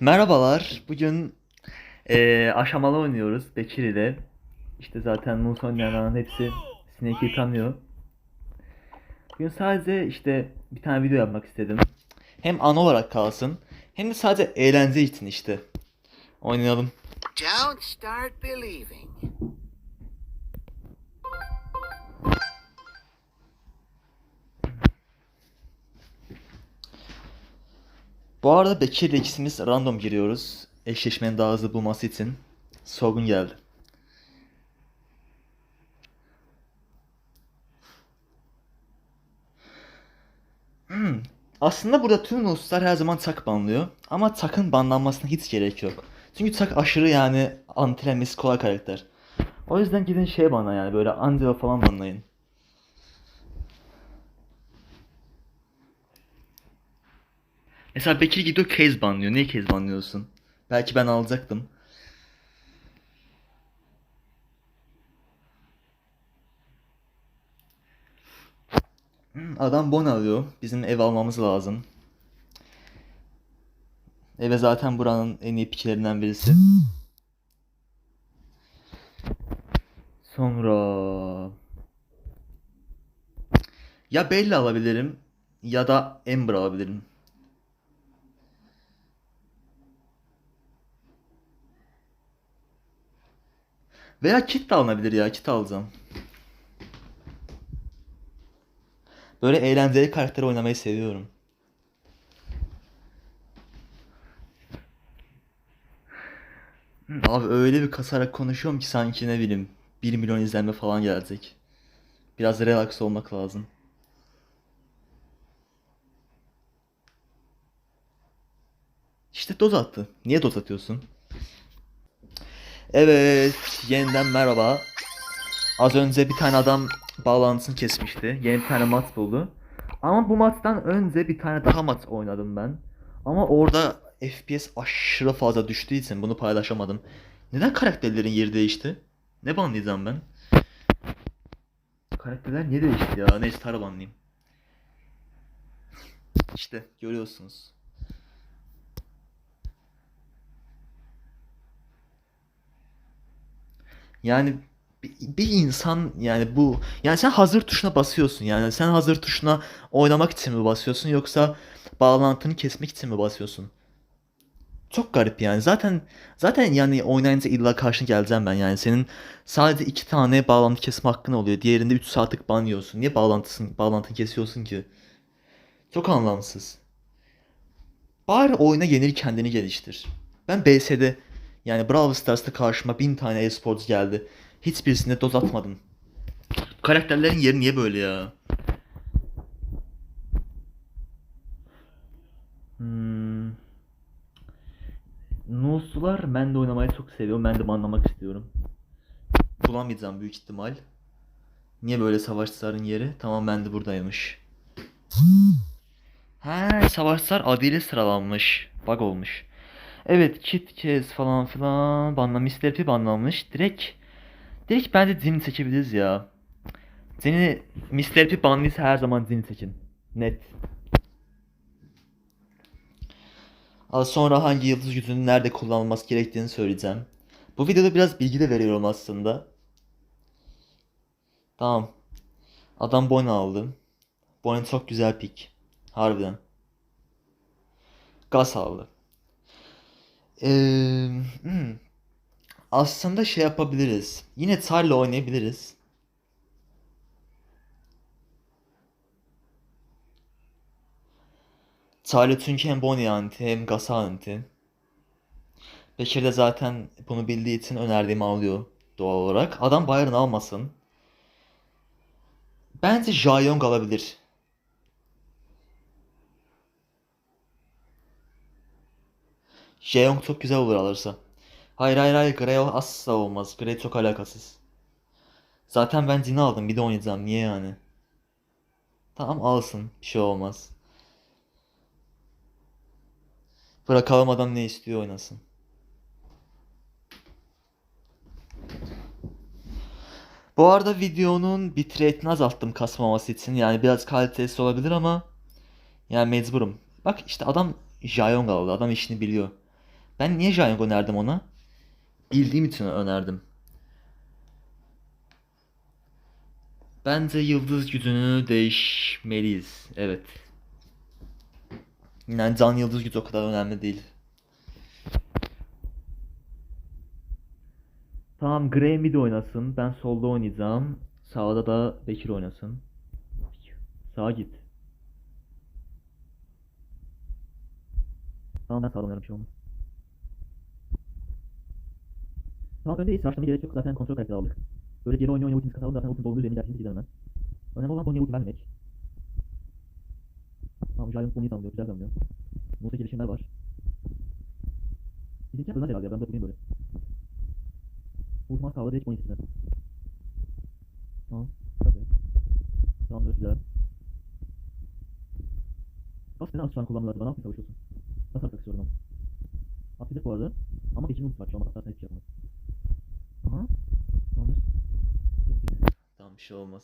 Merhabalar. Bugün eee, aşamalı oynuyoruz Bekir ile. İşte zaten Musa oynayanların hepsi Snake'i tanıyor. Bugün sadece işte bir tane video yapmak istedim. Hem an olarak kalsın hem de sadece eğlence için işte. Oynayalım. Don't start believing. Bu arada Bekir ile ikimiz random giriyoruz. Eşleşmenin daha hızlı bulması için. Sorgun geldi. Hmm. Aslında burada tüm Ruslar her zaman tak banlıyor. Ama takın banlanmasına hiç gerek yok. Çünkü tak aşırı yani antilemesi kolay karakter. O yüzden gidin şey bana yani böyle Angela falan banlayın. Mesela Bekir gidiyor case banlıyor. Niye case banlıyorsun? Belki ben alacaktım. Hmm, Adam bon alıyor. Bizim ev almamız lazım. Eve zaten buranın en iyi piçlerinden birisi. Sonra ya Bella alabilirim ya da Ember alabilirim. Veya kit de alınabilir ya. Kit alacağım. Böyle eğlenceli karakter oynamayı seviyorum. Hı, Abi öyle bir kasarak konuşuyorum ki sanki ne bileyim 1 milyon izlenme falan gelecek. Biraz relax olmak lazım. İşte doz attı. Niye doz atıyorsun? Evet, yeniden merhaba. Az önce bir tane adam bağlantısını kesmişti. Yeni bir tane mat buldu. Ama bu mattan önce bir tane daha mat oynadım ben. Ama orada FPS aşırı fazla düştüğü için bunu paylaşamadım. Neden karakterlerin yeri değişti? Ne banlayacağım ben? Karakterler niye değişti ya? Neyse Tara banlayayım. İşte görüyorsunuz. Yani bir, insan yani bu yani sen hazır tuşuna basıyorsun yani sen hazır tuşuna oynamak için mi basıyorsun yoksa bağlantını kesmek için mi basıyorsun? Çok garip yani. Zaten zaten yani oynayınca illa karşına geleceğim ben yani. Senin sadece iki tane bağlantı kesme hakkın oluyor. Diğerinde 3 saatlik ban. Niye bağlantısın, bağlantını kesiyorsun ki? Çok anlamsız. Bari oyuna yenil kendini geliştir. Ben BS'de yani Brawl Stars'ta karşıma bin tane e-sports geldi. Hiçbirisinde doz atmadım. Karakterlerin yeri niye böyle ya? Hmm. Ben de oynamayı çok seviyorum. Ben de anlamak istiyorum. Bulamayacağım büyük ihtimal. Niye böyle savaşçıların yeri? Tamam ben de buradaymış. He savaşçılar adıyla sıralanmış. Bug olmuş. Evet Kit Kes falan filan banla Mr. P banlanmış. Direkt direkt bence Zin'i seçebiliriz ya. Zin'i Mr. P banlıysa her zaman Zin'i seçin. Net. Az sonra hangi yıldız gücünün nerede kullanılması gerektiğini söyleyeceğim. Bu videoda biraz bilgi de veriyorum aslında. Tamam. Adam Bonnie aldı. Bonnie çok güzel pick. Harbiden. Gas aldı. Hmm. Aslında şey yapabiliriz. Yine Tar'la oynayabiliriz. Tar'la çünkü hem Bonnie anti hem Gas anti. Bekir de zaten bunu bildiği için önerdiğimi alıyor doğal olarak. Adam Byron almasın. Bence Jayong alabilir. Jeong çok güzel olur alırsa. Hayır hayır hayır Grey asla olmaz. Grey çok alakasız. Zaten ben Jin'i aldım bir de oynayacağım. Niye yani? Tamam alsın. Bir şey olmaz. Bırakalım adam ne istiyor oynasın. Bu arada videonun bitrate'ini azalttım kasmaması için. Yani biraz kalitesi olabilir ama yani mecburum. Bak işte adam Jayong aldı. Adam işini biliyor. Ben niye Jayong önerdim ona? Bildiğim için önerdim. Bence yıldız gücünü değişmeliyiz. Evet. Yani can yıldız gücü o kadar önemli değil. Tamam Gray mid oynasın. Ben solda oynayacağım. Sağda da Bekir oynasın. Sağa git. Tamam ben sağda oynarım şey olmaz. Tamam öndeyiz. Rushlamaya gerek yok. Zaten kontrol karakteri aldık. Böyle geri oynuyor oynuyor ultimiz katalım. Zaten ultim dolduğu üzerine geldiğinde gidelim hemen. Önemli olan Bonnie'ye ulti vermemek. Tamam Giant Bonnie'yi tamamlıyor. Güzel tamamlıyor. Musa gelişimler var. Bizimkiler döner herhalde ya. Ben de bulayım böyle. Ultima sağladı hiç Bonnie içinde. Tamam. Tabii. Tamamdır güzel. Seni az şu an kullanmıyorlar. Bana nasıl savaşıyorsun? Nasıl atmak istiyorum ben? Atlayacak bu arada. Ama ultisi var şu an. Atarsan hiçbir şey yapamaz. Aha. Tamamdır. Tamam bir şey olmaz.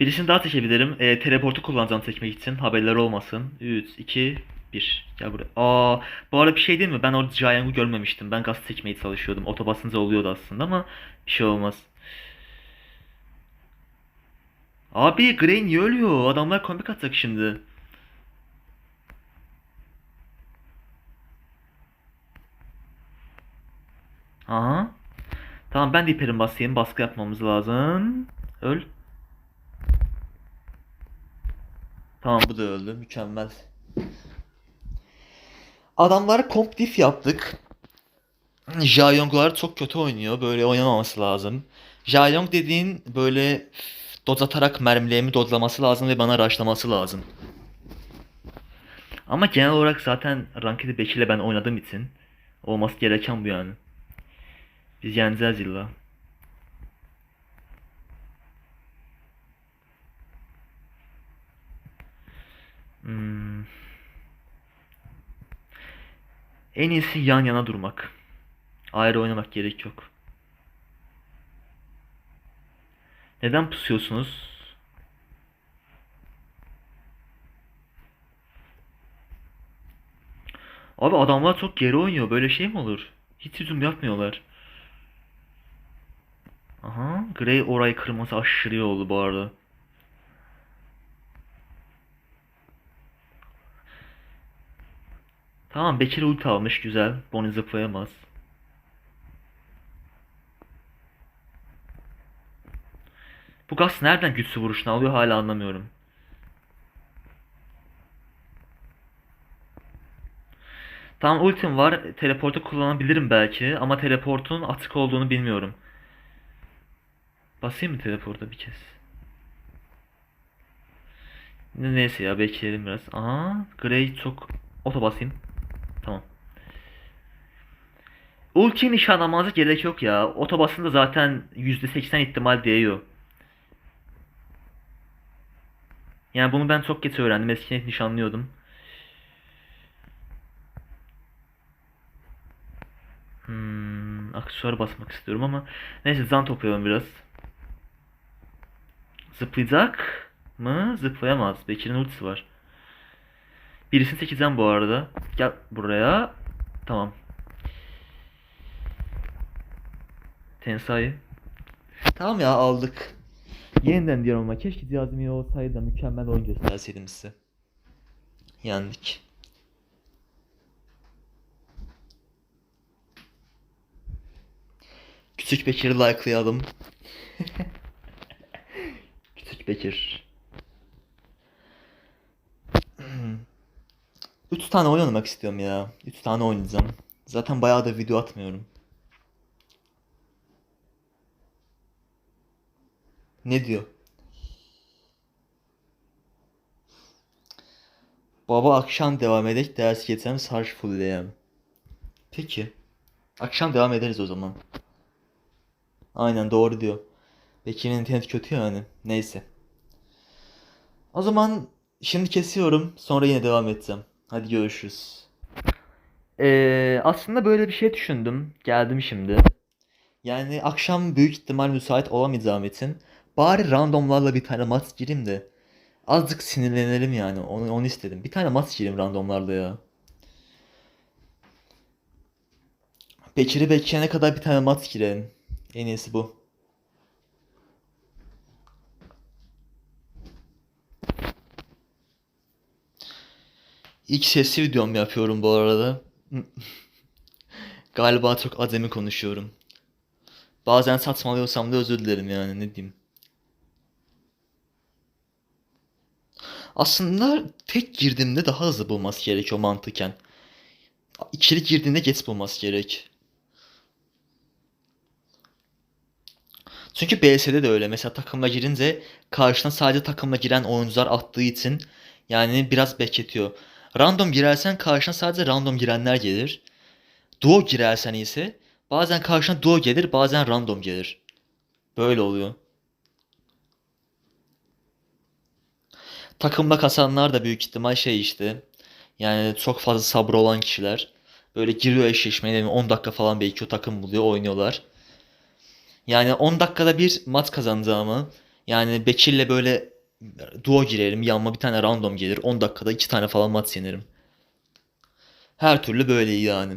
Birisini daha çekebilirim. E, teleportu kullanacağım çekmek için. Haberler olmasın. 3, 2, 1. Gel buraya. Aa, bu arada bir şey değil mi? Ben orada Jiang'u görmemiştim. Ben gaz çekmeye çalışıyordum. Otobasınca oluyordu aslında ama bir şey olmaz. Abi Gray niye ölüyor? Adamlar komik atacak şimdi. Aha. Tamam ben de hiperim basayım. Baskı yapmamız lazım. Öl. Tamam bu da öldü. Mükemmel. Adamlara komp diff yaptık. Jayong'lar çok kötü oynuyor. Böyle oynamaması lazım. Jayong dediğin böyle dodge atarak mermilerimi dodlaması lazım ve bana rushlaması lazım. Ama genel olarak zaten Ranked'i Bekir'le ben oynadığım için olması gereken bu yani. Biz yeneceğiz illa. Hmm. En iyisi yan yana durmak. Ayrı oynamak gerek yok. Neden pusuyorsunuz? Abi adamlar çok geri oynuyor. Böyle şey mi olur? Hiç hücum yapmıyorlar. Aha, Grey orayı kırması aşırı iyi oldu bu arada. Tamam Bekir ulti almış güzel. Bonnie zıplayamaz. Bu gaz nereden güçlü vuruşunu alıyor hala anlamıyorum. Tamam ultim var. Teleportu kullanabilirim belki ama teleportun atık olduğunu bilmiyorum. Basayım mı teleporta bir kez? Ne- Neyse ya bekleyelim biraz. Aha, Grey çok oto basayım. Tamam. Ulti nişanlamanıza gerek yok ya. Oto basında zaten %80 ihtimal değiyor. Yani bunu ben çok geç öğrendim. Eskiden nişanlıyordum. Hmm, aksesuar basmak istiyorum ama neyse zan toplayalım biraz. Zıplayacak mı? Zıplayamaz. Bekir'in ultisi var. Birisini seçeceğim bu arada. Gel buraya. Tamam. Tensai. Tamam ya aldık. Yeniden diyorum ama keşke Cihazimi olsaydı da mükemmel oyun gösterseydim size. Yendik. Küçük Bekir'i likelayalım. Bekir. Üç tane oyun oynamak istiyorum ya. Üç tane oynayacağım. Zaten bayağı da video atmıyorum. Ne diyor? Baba akşam devam edek ders geçsem sarj fullleyem. Peki. Akşam devam ederiz o zaman. Aynen doğru diyor. Bekir'in internet kötü yani. Neyse. O zaman şimdi kesiyorum. Sonra yine devam edeceğim. Hadi görüşürüz. Ee, aslında böyle bir şey düşündüm. Geldim şimdi. Yani akşam büyük ihtimal müsait olamayacağım için bari randomlarla bir tane maç gireyim de Azıcık sinirlenelim yani. Onu, onu istedim. Bir tane mat girelim randomlarda ya. Bekir'i bekleyene kadar bir tane mat girelim. En iyisi bu. İlk sesli videom yapıyorum bu arada. Galiba çok acemi konuşuyorum. Bazen saçmalıyorsam da özür dilerim yani ne diyeyim. Aslında tek girdiğimde daha hızlı bulması gerekiyor mantıken. İçeri girdiğinde geç bulması gerek. Çünkü BS'de de öyle. Mesela takımla girince karşına sadece takımla giren oyuncular attığı için yani biraz bekletiyor. Random girersen karşına sadece random girenler gelir. Duo girersen ise bazen karşına duo gelir bazen random gelir. Böyle oluyor. Takımla kasanlar da büyük ihtimal şey işte. Yani çok fazla sabrı olan kişiler. Böyle giriyor eşleşmeye yani 10 dakika falan belki o takım buluyor oynuyorlar. Yani 10 dakikada bir maç kazanacağımı yani Bekir'le böyle duo girerim yanıma bir tane random gelir 10 dakikada 2 tane falan maç yenerim. Her türlü böyle yani.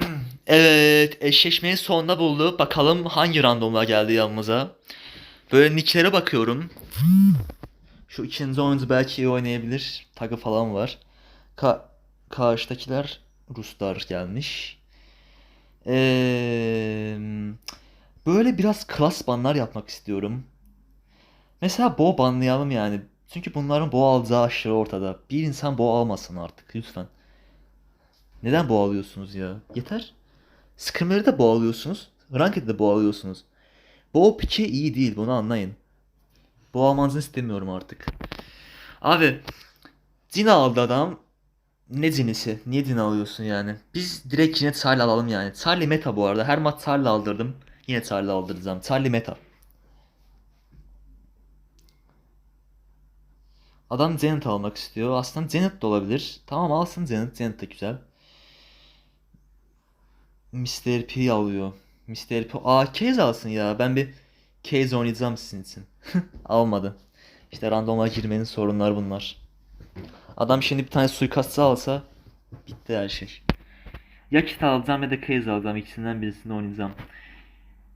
Evet, eşleşmenin sonunda buldu. Bakalım hangi randomlar geldi yanımıza. Böyle nicklere bakıyorum. Şu ikinci oyuncu belki iyi oynayabilir. Tagı falan var. Ka karşıdakiler Ruslar gelmiş. Ee, böyle biraz klas banlar yapmak istiyorum. Mesela Bo banlayalım yani. Çünkü bunların Bo alacağı aşırı ortada. Bir insan Bo almasın artık lütfen. Neden Bo alıyorsunuz ya? Yeter. Scrimleri de Bo alıyorsunuz. Ranked'de de Bo alıyorsunuz. Bo piki iyi değil bunu anlayın. Bo almanızı istemiyorum artık. Abi Cin aldı adam. Ne cinisi? Niye cin alıyorsun yani? Biz direkt yine Charlie alalım yani. Charlie meta bu arada. Her maç Charlie aldırdım. Yine Charlie aldıracağım. Charlie meta. Adam Zenit almak istiyor. Aslında Zenit de olabilir. Tamam alsın Zenit. Zenit de güzel. Mr. P alıyor. Mr. P. Aa Case alsın ya. Ben bir Case oynayacağım sizin için. Almadı. İşte random'a girmenin sorunları bunlar. Adam şimdi bir tane suikastçı alsa bitti her şey. Ya Kit alacağım ya da Case alacağım. İkisinden birisini oynayacağım.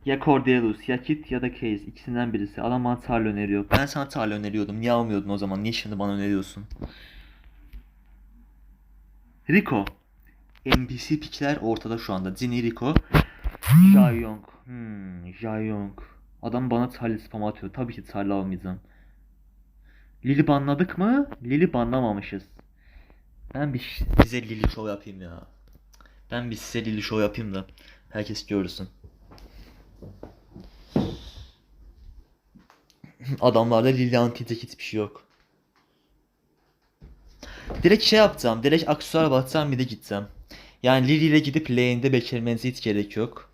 Ya Cordelius ya Kit ya da Case. İkisinden birisi. Adam bana Tarla öneriyor. Ben sana Tarla öneriyordum. Niye almıyordun o zaman? Niye şimdi bana öneriyorsun? Rico. NPC pickler ortada şu anda. Zinni Rico. Jayong. Hmm, Jayong. Adam bana Tarla spam atıyor. Tabii ki Tarla almayacağım. Lili banladık mı? Lili banlamamışız. Ben bir size Lili show yapayım ya. Ben bir size Lili show yapayım da herkes görsün. Adamlarda Lili anti-tek hiçbir şey yok. Direkt şey yapacağım. Direkt aksesuar basacağım bir de gideceğim. Yani Lili ile gidip lane'de beklemenize hiç gerek yok.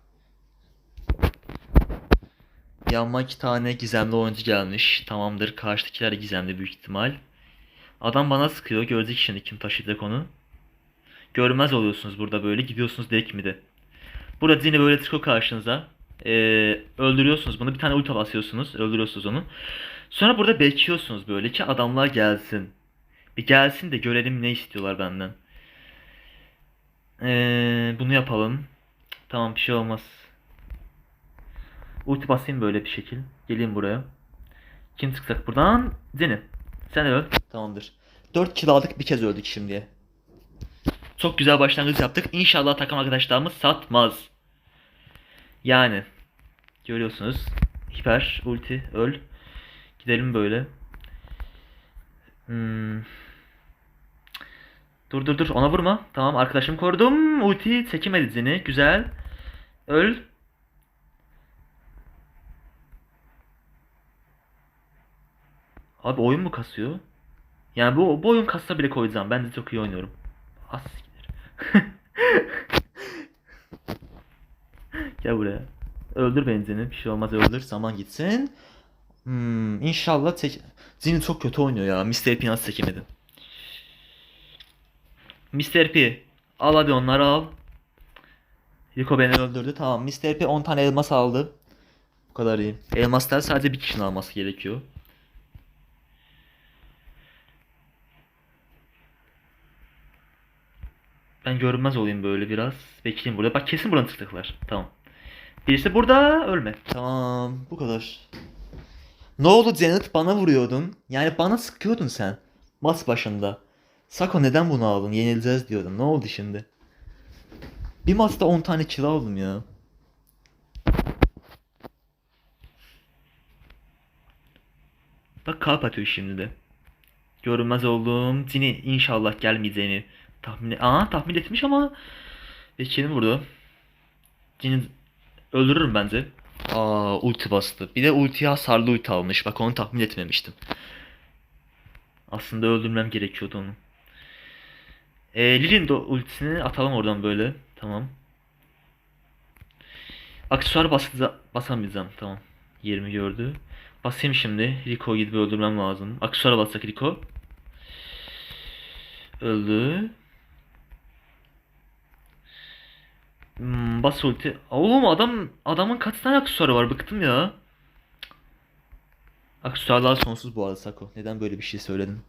Yanma iki tane gizemli oyuncu gelmiş. Tamamdır. Karşıdakiler gizemli büyük ihtimal. Adam bana sıkıyor. Gördük şimdi kim taşıyacak onu. Görmez oluyorsunuz burada böyle. Gidiyorsunuz direkt mi de. Burada yine böyle çıkıyor karşınıza. Ee, öldürüyorsunuz bunu. Bir tane ulti basıyorsunuz. Öldürüyorsunuz onu. Sonra burada bekliyorsunuz böyle ki adamlar gelsin. Bir gelsin de görelim ne istiyorlar benden. Ee, bunu yapalım. Tamam bir şey olmaz. Ulti basayım böyle bir şekil. Geleyim buraya. Kim çıkacak buradan? Zeni. Sen öl. Tamamdır. 4 kill aldık bir kez öldük şimdiye. Çok güzel başlangıç yaptık. İnşallah takım arkadaşlarımız satmaz. Yani. Görüyorsunuz. Hiper, ulti, öl. Gidelim böyle. Hmm. Dur dur dur ona vurma. Tamam arkadaşım korudum. Ulti çekemedi Zeni. Güzel. Öl. Abi oyun mu kasıyor? Yani bu, bu oyun kassa bile koyacağım. Ben de çok iyi oynuyorum. As siktir. Gel buraya. Öldür benzini. Bir şey olmaz öldür. Zaman gitsin. Hmm, inşallah tek... Zini çok kötü oynuyor ya. Mr. P nasıl çekemedi? Mr. P. Al hadi onları al. Rico beni öldürdü. Tamam. Mr. P 10 tane elmas aldı. Bu kadar iyi. Elmaslar sadece bir kişinin alması gerekiyor. Ben görünmez olayım böyle biraz. Bekleyeyim burada. Bak kesin buradan tıklar. Tamam. Birisi burada ölme. Tamam. Bu kadar. Ne oldu Janet bana vuruyordun. Yani bana sıkıyordun sen. Maç başında. Sako neden bunu aldın? Yenileceğiz diyordun. Ne oldu şimdi? Bir maçta 10 tane kill aldım ya. Bak kalp atıyor şimdi de. Görünmez oldum. Zini inşallah gelmeyeceğini tahmin Aa tahmin etmiş ama Bekir'in burada. Zini öldürürüm bence. Aa ulti bastı. Bir de ultiye hasarlı ulti almış. Bak onu tahmin etmemiştim. Aslında öldürmem gerekiyordu onu. Ee, Lili'nin de ultisini atalım oradan böyle. Tamam. Aksesuar basa basamayacağım. Tamam. 20 gördü. Basayım şimdi. Rico gidip öldürmem lazım. Aksesuara bassak Rico. Öldü. Hmm, bas ulti. Oğlum adam adamın kaç tane aksesuarı var bıktım ya. Aksesuarlar sonsuz bu arada Sako. Neden böyle bir şey söyledin?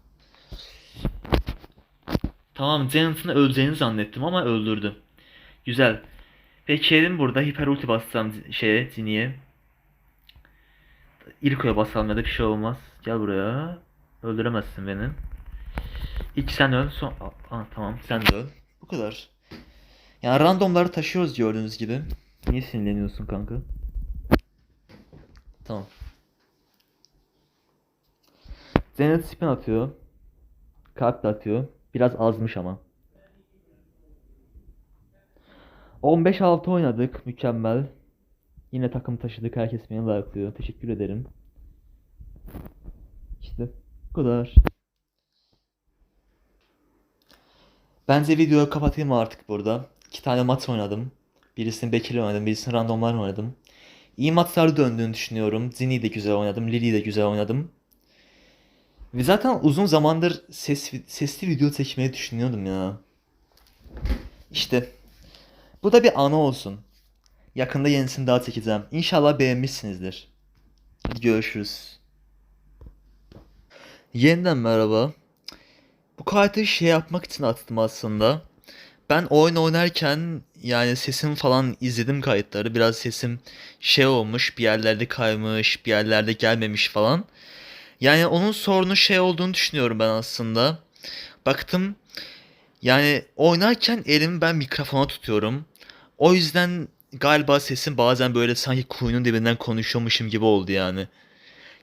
Tamam Janet'ın öleceğini zannettim ama öldürdü. Güzel. Peki burada hiper ulti bassam şeye Zini'ye. İlko'ya basalım ya da bir şey olmaz. Gel buraya. Öldüremezsin beni. İlk sen öl. Son... Aa, tamam sen de öl. Bu kadar. Yani randomları taşıyoruz gördüğünüz gibi. Niye sinirleniyorsun kanka? Tamam. Zenit spin atıyor. Kalp de atıyor. Biraz azmış ama. 15-6 oynadık. Mükemmel. Yine takım taşıdık. Herkes beni like'lıyor. Teşekkür ederim. İşte bu kadar. Bence videoyu kapatayım artık burada. İki tane maç oynadım. Birisini Bekir'le oynadım. Birisini randomlar oynadım. İyi maçlar döndüğünü düşünüyorum. Zini'yi de güzel oynadım. Lili'yi de güzel oynadım. Ve zaten uzun zamandır ses, sesli video çekmeyi düşünüyordum ya. İşte. Bu da bir anı olsun. Yakında yenisini daha çekeceğim. İnşallah beğenmişsinizdir. Hadi görüşürüz. Yeniden merhaba. Bu kartı şey yapmak için attım aslında. Ben oyun oynarken yani sesim falan izledim kayıtları. Biraz sesim şey olmuş, bir yerlerde kaymış, bir yerlerde gelmemiş falan. Yani onun sorunu şey olduğunu düşünüyorum ben aslında. Baktım yani oynarken elimi ben mikrofona tutuyorum. O yüzden galiba sesim bazen böyle sanki kuyunun dibinden konuşuyormuşum gibi oldu yani.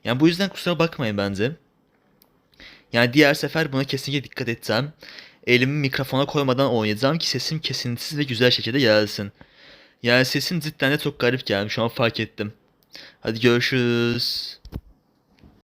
Yani bu yüzden kusura bakmayın bence. Yani diğer sefer buna kesinlikle dikkat edeceğim. Elimi mikrofona koymadan oynayacağım ki sesim kesintisiz ve güzel şekilde gelsin. Yani sesim cidden de çok garip gelmiş şu an fark ettim. Hadi görüşürüz.